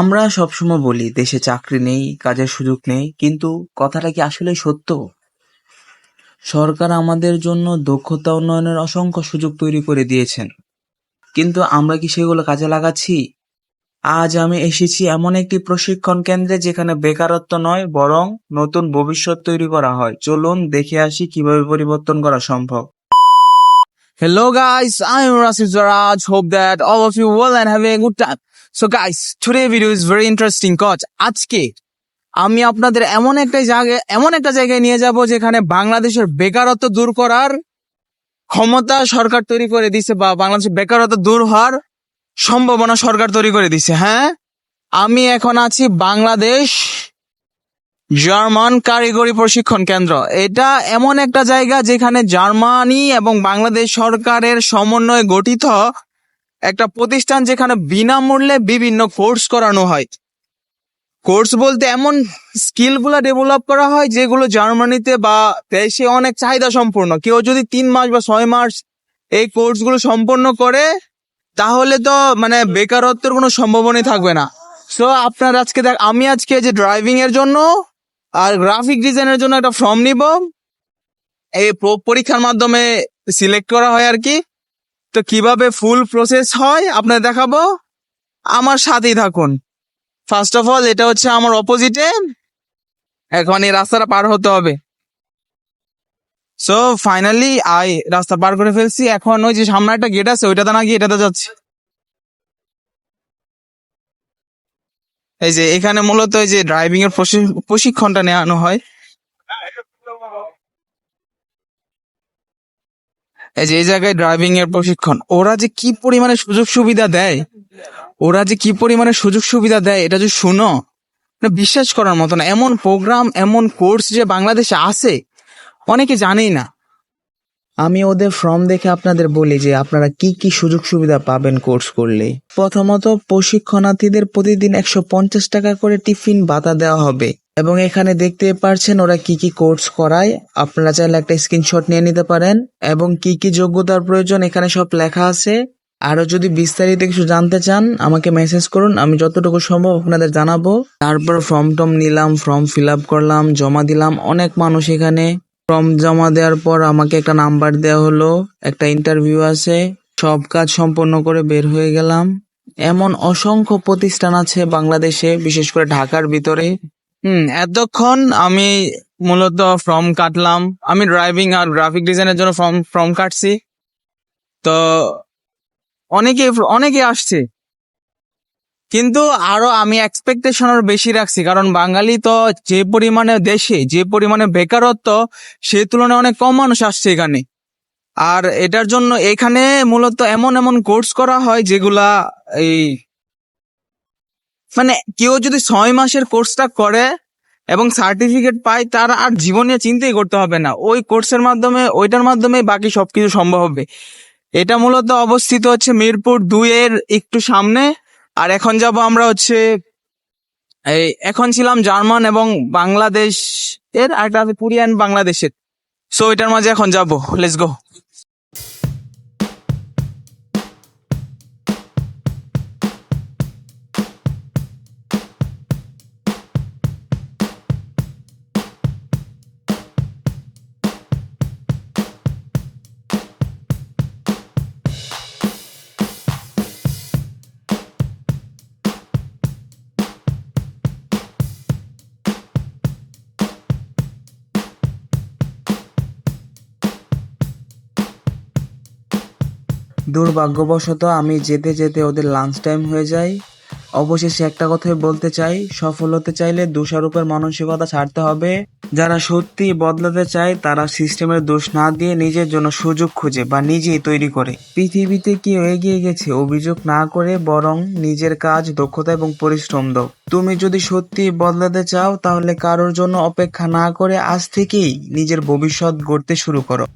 আমরা সবসময় বলি দেশে চাকরি নেই, কাজের সুযোগ নেই, কিন্তু কথাটা কি আসলে সত্য? সরকার আমাদের জন্য দক্ষতা উন্নয়নের অসংখ্য সুযোগ তৈরি করে দিয়েছেন, কিন্তু আমরা কি সেগুলো কাজে লাগাচ্ছি? আজ আমি এসেছি এমন একটি প্রশিক্ষণ কেন্দ্রে যেখানে বেকারত্ব নয় বরং নতুন ভবিষ্যৎ তৈরি করা হয়। চলুন দেখে আসি কীভাবে পরিবর্তন করা সম্ভব। Hello guys, I am Rasid Zaraj. Hope that all of you well and having a good. So guys today video is very interesting cause আজকে আমি আপনাদের এমন একটা জায়গায়, এমন একটা জায়গায় নিয়ে যাব যেখানে বাংলাদেশের বেকারত্ব দূর করার ক্ষমতা সরকার তৈরি করে দিছে বা বাংলাদেশের বেকারত্ব দূর হওয়ার সম্ভাবনা সরকার তৈরি করে দিছে হ্যাঁ? আমি এখন আছি বাংলাদেশ জার্মান কারিগরি প্রশিক্ষণ কেন্দ্র। এটা এমন একটা জায়গা যেখানে জার্মানি এবং বাংলাদেশ সরকারের সমন্বয়ে গঠিত একটা প্রতিষ্ঠান যেখানে বিনামূল্যে বিভিন্ন কোর্স করানো হয়। কোর্স বলতে এমন স্কিলগুলা ডেভেলপ করা হয় যেগুলো জার্মানিতে বা দেশে অনেক চাহিদা সম্পূর্ণ কেউ যদি তিন মাস বা ছয় মাস এই কোর্সগুলো সম্পন্ন করে, তাহলে তো মানে বেকারত্বের কোনো সম্ভাবনাই থাকবে না। সো আপনার আজকে দেখ, আমি আজকে যে ড্রাইভিং এর জন্য আর গ্রাফিক ডিজাইনের জন্য একটা ফর্ম নিব। এই পরীক্ষার মাধ্যমে সিলেক্ট করা হয় আর কি। তো কীভাবে ফুল প্রসেস হয় আপনাদের দেখাবো? আমার সাথেই থাকুন। ফার্স্ট অফ অল এটা হচ্ছে আমার অপোজিটে এখন এই রাস্তাটা পার হতে হবে। সো ফাইনালি আই রাস্তা পার করে ফেলছি। এখন ওই যে সামনে একটা গেট আছে, ওইটাতে না গিয়ে এটাতে যাচ্ছি। এই যে এখানে মূলত এই যে ড্রাইভিং এর প্রশিক্ষণটা নেওয়ানো হয়। এই যে, এই জায়গায় ড্রাইভিং এর প্রশিক্ষণ, ওরা যে কি পরিমাণে সুযোগ সুবিধা দেয়? ওরা যে কি পরিমাণে সুযোগ সুবিধা দেয়, এটা যে শুনো না বিশ্বাস করার মতো না। এমন প্রোগ্রাম এমন কোর্স যে বাংলাদেশে আছে, অনেকে জানেই না। আমি ওদের ফর্ম দেখে আপনাদের বলি যে, আপনারা কি কি সুযোগ সুবিধা পাবেন কোর্স করলে? প্রথমত প্রশিক্ষণার্থীদের প্রতিদিন একশো পঞ্চাশ টাকা করে টিফিন ভাতা দেওয়া হবে। এবং এখানে দেখতে পারছেন ওরা কি কি কোর্স করায়। আপনারা চাইলে একটা স্ক্রিনশট নিয়ে নিতে পারেন। এবং কি কি যোগ্যতার প্রয়োজন এখানে সব লেখা আছে। আরও যদি বিস্তারিত কিছু জানতে চান, আমাকে মেসেজ করুন। আমি যতটুকু সম্ভব আপনাদের জানাব। তারপর ফর্ম টম নিলাম ফর্ম ফিল করলাম, জমা দিলাম। অনেক মানুষ এখানে। ফর্ম জমা দেওয়ার পর আমাকে একটা নাম্বার দেওয়া হলো। একটা ইন্টারভিউ আছে। সব কাজ সম্পন্ন করে বের হয়ে গেলাম। এমন অসংখ্য প্রতিষ্ঠান আছে বাংলাদেশে, বিশেষ করে ঢাকার ভিতরে। হুম, এতক্ষণ আমি মূলত ফর্ম কাটলাম। আমি ড্রাইভিং আর গ্রাফিক ডিজাইনের জন্য ফর্ম ফর্ম কাটছি। তো অনেকে অনেকে আসছে। কিন্তু আরও আমি এক্সপেকটেশন বেশি রাখছি, কারণ বাঙালি তো যে পরিমাণে দেশে, যে পরিমাণে বেকারত্ব, সে তুলনায় অনেক কম মানুষ আসছে এখানে। আর এটার জন্য এখানে মূলত এমন এমন কোর্স করা হয় যেগুলা এই মানে কেউ যদি ছয় মাসের কোর্সটা করে এবং সার্টিফিকেট পায়, তার আর জীবন নিয়ে চিন্তাই করতে হবে না। ওই কোর্সের মাধ্যমে, ওইটার মাধ্যমে বাকি সবকিছু সম্ভব হবে। এটা মূলত অবস্থিত হচ্ছে মিরপুর দুই এর একটু সামনে। আর এখন যাব আমরা হচ্ছে, এই এখন ছিলাম জার্মান এবং বাংলাদেশ এর আর একটা আছে কোরিয়ান বাংলাদেশের। সো এটার মাঝে এখন যাব। লেটস গো দুর্ভাগ্যবশত আমি যেতে যেতে ওদের লাঞ্চ টাইম হয়ে যায়। অবশেষে একটা কথাই বলতে চাই, সফল হতে চাইলে দোষারোপের মানসিকতা ছাড়তে হবে। যারা সত্যি বদলাতে চায়, তারা সিস্টেমের দোষ না দিয়ে নিজের জন্য সুযোগ খুঁজে বা নিজেই তৈরি করে। পৃথিবীতে কি এগিয়ে গেছে, অভিযোগ না করে, বরং নিজের কাজ, দক্ষতা এবং পরিশ্রম দাও। তুমি যদি সত্যি বদলাতে চাও, তাহলে কারোর জন্য অপেক্ষা না করে আজ থেকেই নিজের ভবিষ্যৎ গড়তে শুরু করো।